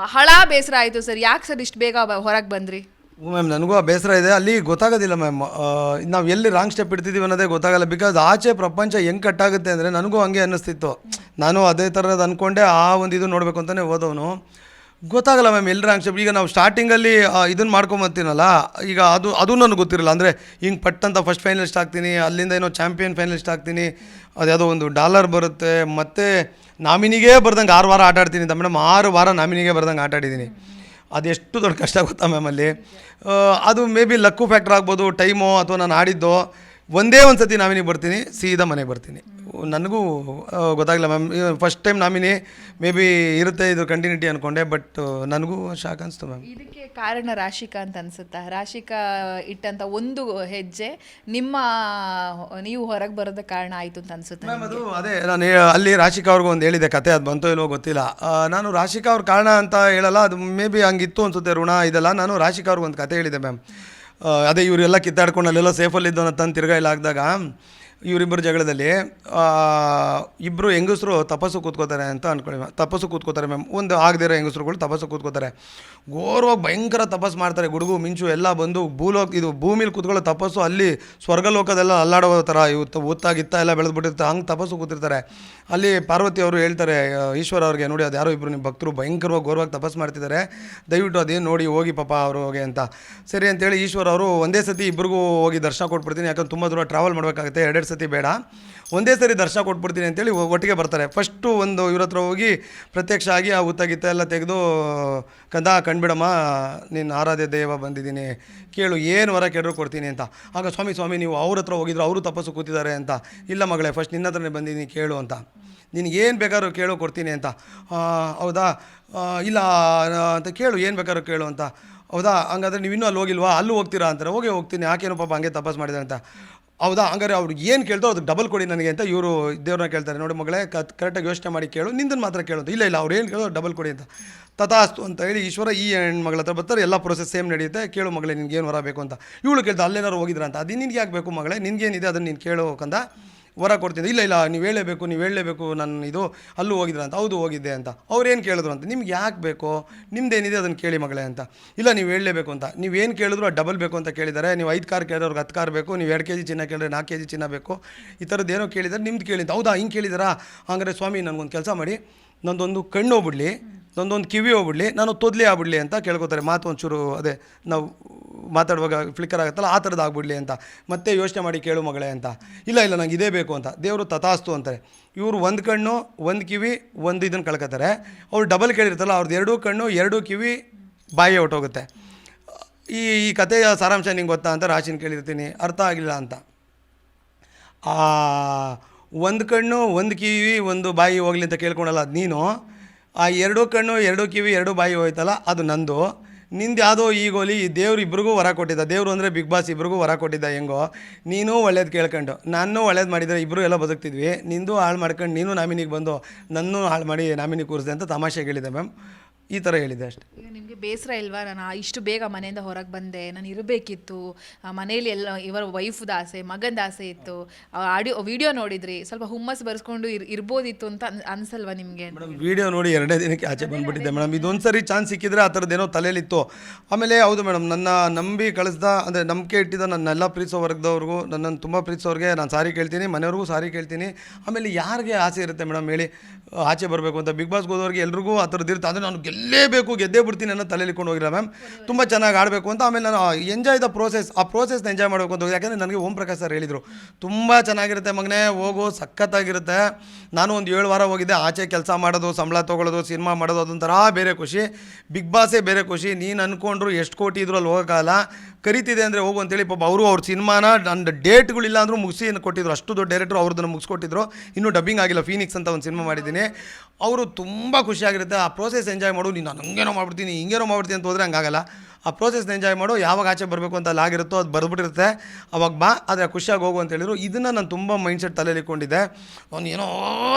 ಬಹಳ ಬೇಸರ ಆಯಿತು ಸರ್. ಯಾಕೆ ಸರ್ ಇಷ್ಟು ಬೇಗ ಹೊರಗೆ ಬಂದ್ರಿ? ಮ್ಯಾಮ್, ನನಗೂ ಆ ಬೇಸರ ಇದೆ. ಅಲ್ಲಿ ಗೊತ್ತಾಗೋದಿಲ್ಲ ಮ್ಯಾಮ್. ನಾವು ಎಲ್ಲಿ ರಾಂಗ್ ಸ್ಟೆಪ್ ಇಡ್ತಿದ್ದೀವಿ ಅನ್ನೋದೇ ಗೊತ್ತಾಗಲ್ಲ. ಬಿಕಾಸ್ ಆಚೆ ಪ್ರಪಂಚ ಹೆಂಗೆ ಕಟ್ಟಾಗುತ್ತೆ ಅಂದರೆ ನನಗೂ ಹಂಗೆ ಅನ್ನಿಸ್ತಿತ್ತು. ನಾನು ಅದೇ ಥರದ್ದು ಅಂದ್ಕೊಂಡೆ ಆ ಒಂದು ಇದು ನೋಡಬೇಕು ಅಂತಲೇ ಹೋದವನು. ಗೊತ್ತಾಗಲ್ಲ ಮ್ಯಾಮ್ ಎಲ್ಲರ ಅಂಶ ಈಗ ನಾವು ಸ್ಟಾರ್ಟಿಂಗಲ್ಲಿ ಇದನ್ನು ಮಾಡ್ಕೊಂಬತ್ತೀನಲ್ಲ ಈಗ ಅದು ಅದು ನನಗೆ ಗೊತ್ತಿರಲ್ಲ. ಅಂದರೆ ಹಿಂಗೆ ಪಟ್ ಅಂತ ಫಸ್ಟ್ ಫೈನಲಿಸ್ಟ್ ಆಗ್ತೀನಿ, ಅಲ್ಲಿಂದ ಏನೋ ಚಾಂಪಿಯನ್ ಫೈನಲಿಸ್ಟ್ ಆಗ್ತೀನಿ ಅದ್ಯಾವುದೋ ಒಂದು ಡಾಲರ್ ಬರುತ್ತೆ, ಮತ್ತು ನಾಮಿನಿಗೆ ಬರ್ದಂಗೆ ಆರು ವಾರ ಆಟಾಡ್ತೀನಿ ಅಂತ. ಮೇಡಮ್, ಆರು ವಾರ ನಾಮಿನಿಗೆ ಬರ್ದಂಗೆ ಆಟಾಡಿದ್ದೀನಿ ಅದೆಷ್ಟು ದೊಡ್ಡ ಕಷ್ಟ ಗೊತ್ತಾ ಮ್ಯಾಮ್ ಅಲ್ಲಿ. ಅದು ಮೇ ಬಿ ಲಕ್ಕು ಫ್ಯಾಕ್ಟ್ರ್ ಆಗ್ಬೋದು ಟೈಮು ಅಥವಾ ನಾನು ಆಡಿದ್ದು, ಒಂದೇ ಒಂದು ಸತಿ ನಾಮಿನಿಗೆ ಬರ್ತೀನಿ, ಸೀದಾ ಮನೆಗೆ ಬರ್ತೀನಿ. ನನಗೂ ಗೊತ್ತಾಗಿಲ್ಲ ma'am. First time nominee may be ಇರುತ್ತೆ ಇದು ಕಂಟಿನ್ಯೂಟಿ ಅಂದ್ಕೊಂಡೆ ಬಟ್ ನನಗೂ ಶಾಕ್ ಅನಿಸ್ತು ಮ್ಯಾಮ್. ಇದಕ್ಕೆ ಕಾರಣ ರಾಶಿಕಾ ಅಂತ ಅನ್ಸುತ್ತಾ? ರಾಶಿಕಾ ಇಟ್ಟಂತ ಒಂದು ಹೆಜ್ಜೆ ನಿಮ್ಮ ನೀವು ಹೊರಗೆ ಬರೋದಕ್ಕೆ ಕಾರಣ ಆಯಿತು ಅಂತ ಅನ್ಸುತ್ತೆ ಮ್ಯಾಮ್ ಅದು ಅದೇ ನಾನು ಅಲ್ಲಿ ರಾಶಿಕಾ ಅವ್ರಿಗೂ ಒಂದು ಹೇಳಿದೆ ಕತೆ ಅದು ಬಂತೋ ಏನೋ ಗೊತ್ತಿಲ್ಲ. ನಾನು ರಾಶಿಕಾ ಅವ್ರ ಕಾರಣ ಅಂತ ಹೇಳಲ್ಲ ಅದು ಮೇ ಬಿ ಹಂಗಿತ್ತು ಅನ್ಸುತ್ತೆ ಋಣ ಇದೆಲ್ಲ. ನಾನು ರಾಶಿಕಾ ಅವ್ರಿಗೆ ಒಂದು ಕತೆ ಹೇಳಿದೆ ಮ್ಯಾಮ್. ಅದೇ ಇವರೆಲ್ಲ ಕಿತ್ತಾಡ್ಕೊಂಡು ಅಲ್ಲೆಲ್ಲ ಸೇಫಲ್ಲಿದ್ದು ಅನ್ನೋ ತಂದು ತಿರ್ಗಾ ಇಲ್ಲ ಆಗಿದಾಗ ಇವರಿಬ್ಬರು ಜಗಳದಲ್ಲಿ ಇಬ್ಬರು ಹೆಂಗಸರು ತಪಸ್ಸು ಕೂತ್ಕೋತಾರೆ ಅಂತ ಅಂದ್ಕೊಳ್ಳಿ ತಪಸ್ಸು ಕೂತ್ಕೋತಾರೆ ಮ್ಯಾಮ್. ಒಂದು ಆಗದಿರೋ ಹೆಂಗಸರುಗಳು ತಪಸ್ಸು ಕೂತ್ಕೋತಾರೆ. ಘೋರವಾಗಿ ಭಯಂಕರ ತಪಸ್ಸು ಮಾಡ್ತಾರೆ ಗುಡುಗು, ಮಿಂಚು ಎಲ್ಲ ಬಂದು ಭೂಲೋಕ, ಇದು ಭೂಮಿಲಿ ಕೂತ್ಕೊಳ್ಳೋ ತಪಸ್ಸು ಅಲ್ಲಿ ಸ್ವರ್ಗಲೋಕದೆಲ್ಲ ಅಲ್ಲಾಡೋ ಥರ ಇವತ್ತು ಒತ್ತಾಗಿತ್ತ ಎಲ್ಲ ಬೆಳೆದ್ಬಿಟ್ಟಿರ್ತಾರೆ ಹಂಗೆ ತಪಸ್ಸು ಕೂತಿರ್ತಾರೆ. ಅಲ್ಲಿ ಪಾರ್ವತಿ ಅವರು ಹೇಳ್ತಾರೆ, ಈಶ್ವರ ಅವ್ರಿಗೆ, ನೋಡಿ ಅದು ಯಾರೋ ಇಬ್ಬರು ನಿಮ್ಮ ಭಕ್ತರು ಭಯಂಕರವಾಗಿ ಘೋರವಾಗಿ ತಪಸ್ಸು ಮಾಡ್ತಿದ್ದಾರೆ. ದಯವಿಟ್ಟು ಅದೇನು ನೋಡಿ ಹೋಗಿ ಪಾಪ ಅವರು ಹೋಗಿ ಅಂತ. ಸರಿ ಅಂತೇಳಿ ಈಶ್ವರ ಅವರು ಒಂದೇ ಸತಿ ಇಬ್ಬರಿಗೂ ಹೋಗಿ ದರ್ಶನ ಕೊಟ್ಬಿಡ್ತೀನಿ. ಯಾಕಂದ್ರೆ ತುಂಬ ದೂರ ಟ್ರಾವೆಲ್ ಮಾಡಬೇಕಾಗುತ್ತೆ. ಎರಡೆರಡು ಸತಿ ಬೇಡ. ಒಂದೇ ಸರಿ ದರ್ಶನ ಕೊಟ್ಬಿಡ್ತೀನಿ ಅಂತೇಳಿ ಒಟ್ಟಿಗೆ ಬರ್ತಾರೆ. ಫಸ್ಟು ಒಂದು ಇವ್ರ ಹತ್ರ ಹೋಗಿ ಪ್ರತ್ಯಕ್ಷ ಆಗಿ ಆ ಹುತ್ತ ಎಲ್ಲ ತೆಗೆದು, ಕಂದ, ಕಣ್ಬಿಡಮ್ಮ ನಿನ್ನ ಆರಾಧ್ಯ ದೇವ ಬಂದಿದ್ದೀನಿ. ಕೇಳು, ಏನು ವರ ಕೆಡ್ರು ಕೊಡ್ತೀನಿ ಅಂತ. ಆಗ, ಸ್ವಾಮಿ ಸ್ವಾಮಿ, ನೀವು ಅವ್ರ ಹತ್ರ ಹೋಗಿದ್ರು, ಅವರು ತಪಸ್ಸು ಕೂತಿದ್ದಾರೆ ಅಂತ. ಇಲ್ಲ ಮಗಳೇ ಫಸ್ಟ್ ನಿನ್ನ ಹತ್ರನೇ ಬಂದಿದ್ದೀನಿ, ಕೇಳು ಅಂತ. ನಿನಗೇನು ಬೇಕಾದ್ರೂ ಕೇಳು, ಕೊಡ್ತೀನಿ ಅಂತ. ಹೌದಾ? ಇಲ್ಲ ಅಂತ ಕೇಳು, ಏನು ಬೇಕಾದ್ರೂ ಕೇಳು ಅಂತ. ಹೌದಾ? ಹಂಗಾದ್ರೆ ನೀವು ಇನ್ನೂ ಅಲ್ಲಿ ಹೋಗಿಲ್ವಾ? ಅಲ್ಲೂ ಹೋಗ್ತೀರಾ ಅಂತಾರೆ. ಹೋಗಿ ಹೋಗ್ತೀನಿ. ಯಾಕೇನು ಪಾಪ ಹಂಗೆ ತಪಸ್ ಮಾಡಿದೆ ಅಂತ. ಹೌದಾ? ಹಂಗಾರೆ ಅವ್ರಿಗೆ ಏನು ಕೇಳ್ತೋ ಅದಕ್ಕೆ ಡಬಲ್ ಕೊಡಿ ನನಗೆ ಅಂತ ಇವರು ದೇವ್ರನ್ನ ಕೇಳ್ತಾರೆ. ನೋಡಿ ಮಗಳೇ ಕರೆಕ್ಟಾಗಿ ಯೋಚನೆ ಮಾಡಿ ಕೇಳು ನಿಂದನ್ನು ಮಾತ್ರ ಕೇಳೋದು ಇಲ್ಲ ಇಲ್ಲ, ಅವ್ರು ಏನು ಕೇಳೋ ಡಬಲ್ ಕೊಡಿ ಅಂತ. ತಥಾಸ್ತು ಅಂತ ಹೇಳಿ ಈಶ್ವರ ಈ ಹೆಣ್ಮಗಳ ಹತ್ರ ಬರ್ತಾರೆ. ಎಲ್ಲ ಪ್ರೊಸೆಸ್ ಸೇಮ್ ನಡೆಯುತ್ತೆ. ಕೇಳು ಮಗಳೇ, ನಿನಗೇನು ವರ ಅಂತ. ಇವಳು ಕೇಳ್ತಾ ಅಲ್ಲೇನಾರು ಹೋಗಿದ್ರ ಅಂತ. ಅದು ನಿನ್ಗೆ ಯಾಕೆ ಬೇಕು ಮಗಳೇ? ನಿನಗೇನಿದೆ, ಅದನ್ನು ನೀನು ಕೇಳು ಕಂದ. ವರ ಕೊಡ್ತೀನಿ ಇಲ್ಲ ಇಲ್ಲ, ನೀವು ಹೇಳಲೇಬೇಕು ನೀವು ಹೇಳಲೇಬೇಕು ನಾನು ಇದು ಅಲ್ಲೂ ಹೋಗಿದ್ರ ಅಂತ, ಹೌದು ಹೋಗಿದ್ದೆ ಅಂತ. ಅವ್ರು ಏನು ಕೇಳಿದ್ರು ಅಂತ, ನಿಮ್ಗೆ ಯಾಕೆ ಬೇಕು, ನಿಮ್ದೇನಿದೆ ಅದನ್ನು ಕೇಳಿ ಮಗಳೇ ಅಂತ. ಇಲ್ಲ, ನೀವು ಹೇಳಲೇಬೇಕು ಅಂತ. ನೀವು ಏನು ಕೇಳಿದ್ರು ಅದು ಡಬಲ್ ಬೇಕು ಅಂತ ಕೇಳಿದ್ದಾರೆ ನೀವು ಐದು ಕಾರ್ ಕೇಳಿದವ್ರಿಗೆ ಹತ್ತು ಕಾರ್ ಬೇಕು, ನೀವು ಎರಡು ಕೆ ಜಿ ಚಿನ್ನ ಕೇಳಿದ್ರೆ ನಾಲ್ಕು ಕೆ ಜಿ ಚಿನ್ನ ಬೇಕು. ಈ ಥರದ್ದು ಏನೋ ಕೇಳಿದ್ದಾರೆ ನಿಮ್ದು ಕೇಳಿ ಅಂತ. ಹೌದಾ, ಹಿಂಗೆ ಕೇಳಿದಾರಾ? ಹಂಗಾರೆ ಸ್ವಾಮಿ, ನನಗೊಂದು ಕೆಲಸ ಮಾಡಿ. ನಂದೊಂದು ಕಣ್ಣು ಹೋಗ್ಬಿಡ್ಲಿ, ನಂದೊಂದು ಕಿವಿ ಹೋಗ್ಬಿಡ್ಲಿ, ನಾನು ತೊದ್ಲಿ ಆಗ್ಬಿಡ್ಲಿ ಅಂತ ಕೇಳ್ಕೊತಾರೆ. ಮಾತು ಒಂಚೂರು ಅದೇ, ನಾವು ಮಾತಾಡುವಾಗ ಫ್ಲಿಕ್ಕರ್ ಆಗುತ್ತಲ್ಲ, ಆ ಥರದ್ದು ಆಗ್ಬಿಡ್ಲಿ ಅಂತ. ಮತ್ತೆ ಯೋಚನೆ ಮಾಡಿ ಕೇಳು ಮಗಳೇ ಅಂತ. ಇಲ್ಲ ಇಲ್ಲ, ನಂಗೆ ಇದೇ ಬೇಕು ಅಂತ. ದೇವರು ತಥಾಸ್ತು ಅಂತಾರೆ. ಇವರು ಒಂದು ಕಣ್ಣು, ಒಂದು ಕಿವಿ, ಒಂದು ಇದನ್ನು ಕಳ್ಕೊತಾರೆ. ಅವ್ರು ಡಬಲ್ ಕೇಳಿರ್ತಾರಲ್ಲ ಅವ್ರದ್ದು ಎರಡೂ ಕಣ್ಣು, ಎರಡೂ ಕಿವಿ ಬಾಯಿ ಹೊಟ್ಟೋಗುತ್ತೆ ಈ ಈ ಕಥೆಯ ಸಾರಾಂಶ ನಿಂಗೆ ಗೊತ್ತಾ ಅಂತ ರಾಶಿನ ಕೇಳಿರ್ತೀನಿ. ಅರ್ಥ ಆಗಿಲ್ಲ ಅಂತ. ಆ ಒಂದು ಕಣ್ಣು, ಒಂದು ಕಿವಿ, ಒಂದು ಬಾಯಿ ಹೋಗ್ಲಿ ಅಂತ ಕೇಳ್ಕೊಳಲ್ಲ ಅದು ನೀನು. ಆ ಎರಡು ಕಣ್ಣು, ಎರಡು ಕಿವಿ, ಎರಡು ಬಾಯಿ ಹೋಯ್ತಲ್ಲ, ಅದು ನಂದು. ನಿಂದು ಯಾವುದೋ ಈಗೋಲಿ, ಈ ದೇವ್ರು ಇಬ್ರಿಗೂ ವರ ಕೊಟ್ಟಿದ್ದ. ದೇವರು ಅಂದರೆ ಬಿಗ್ ಬಾಸ್ ಇಬ್ರಿಗೂ ವರ ಕೊಟ್ಟಿದ್ದ, ಹೆಂಗೋ. ನೀನು ಒಳ್ಳೇದು ಕೇಳ್ಕೊಂಡು. ನಾನು ಒಳ್ಳೇದು ಮಾಡಿದರೆ ಇಬ್ಬರು ಎಲ್ಲ ಬದುಕ್ತಿದ್ವಿ. ನಿಂದು ಹಾಳು ಮಾಡ್ಕೊಂಡು ನೀನು ನಾಮಿನಿಗೆ ಬಂದು ನನ್ನೂ ಹಾಳು ಮಾಡಿ ನಾಮಿನಿ ಕೂರಿಸಿದೆ ಅಂತ ತಮಾಷೆ ಹೇಳಿದೆ ಮ್ಯಾಮ್. ಈ ಥರ ಹೇಳಿದೆ ಅಷ್ಟೆ. ಈಗ ನಿಮಗೆ ಬೇಸರ ಇಲ್ವಾ? ನಾನು ಇಷ್ಟು ಬೇಗ ಮನೆಯಿಂದ ಹೊರಗೆ ಬಂದೆ ನಾನು ಇರಬೇಕಿತ್ತು ಮನೆಯಲ್ಲಿ ಎಲ್ಲ ಇವರ ವೈಫ್ದ ಆಸೆ ಮಗನ ಆಸೆ ಇತ್ತು ಆಡಿಯೋ ವಿಡಿಯೋ ನೋಡಿದ್ರಿ ಸ್ವಲ್ಪ ಹುಮ್ಮಸ್ ಬರ್ಸ್ಕೊಂಡು ಇರ್ ಇರ್ಬೋದಿತ್ತು ಅಂತ ಅನ್- ಅನ್ಸಲ್ವಾ ನಿಮಗೆ? ಮೇಡಮ್ ವಿಡಿಯೋ ನೋಡಿ ಎರಡೇ ದಿನಕ್ಕೆ ಆಚೆ ಬಂದ್ಬಿಟ್ಟಿದ್ದೆ ಮೇಡಮ್ ಇದೊಂದು ಸರಿ ಚಾನ್ಸ್ ಸಿಕ್ಕಿದ್ರೆ ಆ ಥರದ್ದೇನೋ ತಲೆಯಲ್ಲಿತ್ತು. ಆಮೇಲೆ ಹೌದು ಮೇಡಮ್ ನನ್ನ ನಂಬಿ ಕಳಿಸ್ದ ಅಂದರೆ ನಂಬಿಕೆ ಇಟ್ಟಿದ್ದ ನನ್ನೆಲ್ಲ ಪ್ರೀತಿಸೋ ವರ್ಗದವ್ರಿಗೂ ನನ್ನನ್ನು ತುಂಬ ಪ್ರೀತಿಸೋರಿಗೆ ನಾನು ಸಾರಿ ಕೇಳ್ತೀನಿ ಮನೆಯವ್ರಿಗೂ ಸಾರಿ ಕೇಳ್ತೀನಿ. ಆಮೇಲೆ ಯಾರಿಗೆ ಆಸೆ ಇರುತ್ತೆ ಮೇಡಮ್ ಹೇಳಿ ಆಚೆ ಬರಬೇಕು ಅಂತ? ಬಿಗ್ ಬಾಸ್ಗೆ ಹೋದವ್ರಿಗೆ ಎಲ್ರಿಗೂ ಆ ಥರದ್ದು ಇರುತ್ತೆ. ಅಂದರೆ ನಾನು ಗೆಲ್ಲೇಬೇಕು ಗೆದ್ದೇ ಬಿಡ್ತೀನಿ ಅನ್ನೋ ತಲೆಯಲ್ಲಿ ಕೊಂಡು ಹೋಗಿಲ್ಲ ಮ್ಯಾಮ್. ತುಂಬ ಚೆನ್ನಾಗಿ ಆಡಬೇಕು ಅಂತ ಆಮೇಲೆ ನಾನು ಎಂಜಾಯ್ ದ ಪ್ರೋಸೆಸ್ ಆ ಪ್ರೋಸೆಸ್ನ ಎಂಜಾಯ್ ಮಾಡಬೇಕು ಅಂತ ಯಾಕಂದರೆ ನನಗೆ ಓಂ ಪ್ರಕಾಶ್ ಸರ್ ಹೇಳಿದರು, ತುಂಬ ಚೆನ್ನಾಗಿರುತ್ತೆ ಮಗನೇ, ಹೋಗು, ಸಖತ್ತಾಗಿರುತ್ತೆ. ನಾನು ಒಂದು ಏಳು ವಾರ ಹೋಗಿದ್ದೆ, ಆಚೆ ಕೆಲಸ ಮಾಡೋದು, ಸಂಬಳ ತೊಗೊಳ್ಳೋದು ಸಿನಿಮಾ ಮಾಡೋದು, ಅದೊಂಥರ ಬೇರೆ ಖುಷಿ. ಬಿಗ್ ಬಾಸೇ ಬೇರೆ ಖುಷಿ. ನೀನು ಅಂದ್ಕೊಂಡ್ರು ಎಷ್ಟು ಕೋಟಿ ಇದ್ರು ಅಲ್ಲಿ ಹೋಗೋಕ್ಕಾಗಲ್ಲ. ಕರಿತಿದೆ ಅಂದರೆ ಹೋಗು ಅಂತೇಳಿ ಪಾಪ ಅವರು ಅವ್ರ ಸಿನಿಮಾನ ನನ್ನ ಡೇಟ್ಗಳಿಲ್ಲ ಅಂದರೂ ಮುಗಿಸಿ ಕೊಟ್ಟಿದ್ರು. ಅಷ್ಟು ದೊಡ್ಡ ಡೈರೆಕ್ಟ್ರು ಅವ್ರದ್ದನ್ನು ಮುಗಿಸ್ಕೊಟ್ಟಿದ್ರು. ಇನ್ನೂ ಡಬ್ಬಿಂಗ್ ಆಗಿಲ್ಲ ಫೀನಿಕ್ಸ್ ಅಂತ ಒಂದು ಸಿನಿಮಾ ಮಾಡಿದ್ದೀನಿ. ಅವರು ತುಂಬ ಖುಷಿಯಾಗಿರುತ್ತೆ ಆ ಪ್ರೋಸೆಸ್ ಎಂಜಾಯ್ ಮಾಡು ನೀನು ನಾನು ಹಂಗೇನೋ ಮಾಡ್ಬಿಡ್ತೀನಿ, ಹಿಂಗೇನೋ ಮಾಡ್ಬಿಡ್ತೀನಿ ಅಂತ ಹೋದರೆ ಹಂಗಾಗಲ್ಲ. ಆ ಪ್ರೋಸೆಸ್ನ ಎಂಜಾಯ್ ಮಾಡು, ಯಾವಾಗ ಆಚೆ ಬರಬೇಕು ಅಂತ ಆಗಿರುತ್ತೋ ಅದು ಬರ್ಬಿಟ್ಟಿರುತ್ತೆ ಅವಾಗ ಬಾ, ಆದರೆ ಖುಷಿಯಾಗಿ ಹೋಗು ಅಂತ ಹೇಳಿದ್ರು. ಇದನ್ನು ನಾನು ತುಂಬ ಮೈಂಡ್ಸೆಟ್ ತಲೆಯಲ್ಲಿ ಇಟ್ಕೊಂಡಿದ್ದೆ. ನಾನು ಏನೋ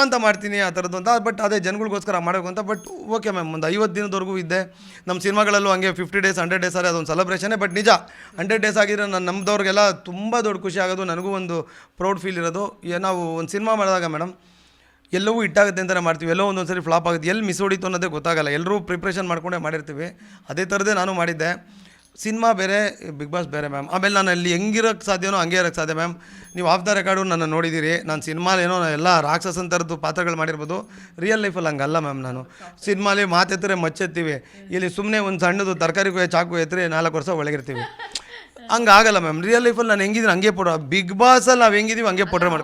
ಅಂತ ಮಾಡ್ತೀನಿ ಆ ಥರದ್ದು ಅಂತ ಬಟ್ ಅದೇ ಜನಗಳಿಗೋಸ್ಕರ ಮಾಡಬೇಕು ಅಂತ ಬಟ್ ಓಕೆ ಮ್ಯಾಮ್ ಒಂದು ಐವತ್ತು ದಿನದವರೆಗೂ ಇದ್ದೆ. ನಮ್ಮ ಸಿನಿಮಾಗಳಲ್ಲೂ ಹಂಗೆ ಫಿಫ್ಟಿ ಡೇಸ್ ಹಂಡ್ರೆಡ್ ಡೇಸ್ ಆದರೆ ಅದೊಂದು ಸೆಲೆಬ್ರೇಷನೇ ಬಟ್ ನಿಜ ಹಂಡ್ರೆಡ್ ಡೇಸ್ ಆಗಿದ್ರೆ ನಾನು ನಮ್ಮದವ್ರಿಗೆಲ್ಲ ತುಂಬ ದೊಡ್ಡ ಖುಷಿ ಆಗೋದು, ನನಗೂ ಒಂದು ಪ್ರೌಡ್ ಫೀಲ್ ಇರೋದು. ನಾವು ಒಂದು ಸಿನಿಮಾ ಮಾಡಿದಾಗ ಮೇಡಮ್ ಎಲ್ಲವೂ ಇಟ್ಟಾಗುತ್ತೆ ಅಂತಲೇ ಮಾಡ್ತೀವಿ. ಎಲ್ಲೋ ಒಂದೊಂದು ಸರಿ ಫ್ಲಾಪ್ ಆಗುತ್ತೆ. ಎಲ್ಲಿ ಮಿಸ್ ಹೊಡಿತು ಅನ್ನೋದೇ ಗೊತ್ತಾಗಲ್ಲ. ಎಲ್ಲರೂ ಪ್ರಿಪ್ರೇಷನ್ ಮಾಡ್ಕೊಂಡೇ ಮಾಡಿರ್ತೀವಿ. ಅದೇ ಥರದೇ ನಾನು ಮಾಡಿದ್ದೆ. ಸಿನಿಮಾ ಬೇರೆ ಬಿಗ್ ಬಾಸ್ ಬೇರೆ ಮ್ಯಾಮ್ ಆಮೇಲೆ ನಾನು ಅಲ್ಲಿ ಹೆಂಗಿರೋಕ್ಕೆ ಸಾಧ್ಯನೋ ಹಂಗೆ ಇರೋಕ್ಕೆ ಸಾಧ್ಯ ಮ್ಯಾಮ್ ನೀವು ಆಫ್ ದ ರೆಕಾರ್ಡು ನನ್ನ ನೋಡಿದ್ದೀರಿ ನಾನು ಸಿನಿಮಾಲಿ ಏನೋ ಎಲ್ಲ ರಾಕ್ಷಸನ್ ಥರದ್ದು ಪಾತ್ರಗಳು ಮಾಡಿರ್ಬೋದು. ರಿಯಲ್ ಲೈಫಲ್ಲಿ ಹಂಗಲ್ಲ ಮ್ಯಾಮ್ ನಾನು. ಸಿನಿಮಾಲಿ ಮಾತೆತ್ತರೆ ಮಚ್ಚೆತ್ತೀವಿ ಇಲ್ಲಿ ಸುಮ್ಮನೆ ಒಂದು ಸಣ್ಣದು ತರಕಾರಿ ಚಾಕು ಎತ್ತರೆ ನಾಲ್ಕು ವರ್ಷ ಒಳಗಿರ್ತೀವಿ. ಹಂಗಾಗಲ್ಲ ಮ್ಯಾಮ್ ರಿಯಲ್ ಲೈಫಲ್ಲಿ ನಾನು ಹೆಂಗಿದ್ದೀನಿ ಹಂಗೆ ಪೋಟ್ರ ಬಿಗ್ ಬಾಸಲ್ಲಿ ನಾವು ಹೆಂಗಿದ್ದೀವಿ ಹಂಗೆ ಪೋಟ್ರೆ ಮಾಡ್ಕೊಂಡು